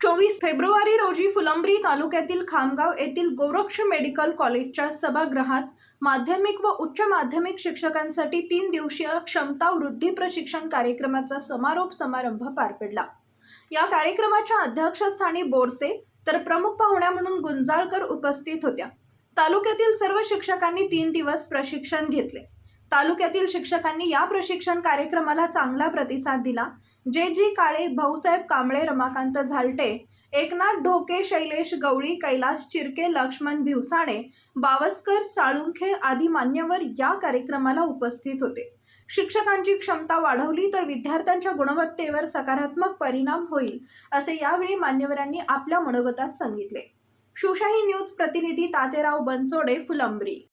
चोवीस फेब्रुवारी रोजी फुलंब्री तालुक्यातील खामगाव येथील गोरक्ष मेडिकल कॉलेजच्या सभागृहात माध्यमिक व उच्च माध्यमिक शिक्षकांसाठी तीन दिवसीय क्षमता वृद्धी प्रशिक्षण कार्यक्रमाचा समारोप समारंभ पार पडला. या कार्यक्रमाच्या अध्यक्षस्थानी बोरसे तर प्रमुख पाहुण्या म्हणून गुंजाळकर उपस्थित होत्या. तालुक्यातील सर्व शिक्षकांनी तीन दिवस प्रशिक्षण घेतले. तालुक्यातील शिक्षकांनी या प्रशिक्षण कार्यक्रमाला चांगला प्रतिसाद दिला. जे जी काळे भाऊसाहेब कांबळे रमाकांत झालटे एकनाथ ढोके शैलेश गवळी कैलास चिरके लक्ष्मण भिवसाणे बावस्कर साळुंखे आदी मान्यवर या कार्यक्रमाला उपस्थित होते. शिक्षकांची क्षमता वाढवली तर विद्यार्थ्यांच्या गुणवत्तेवर सकारात्मक परिणाम होईल असे यावेळी मान्यवरांनी आपल्या मनोगतात सांगितले. शिवशाही न्यूज प्रतिनिधी तातेराव बनसोडे फुलंब्री.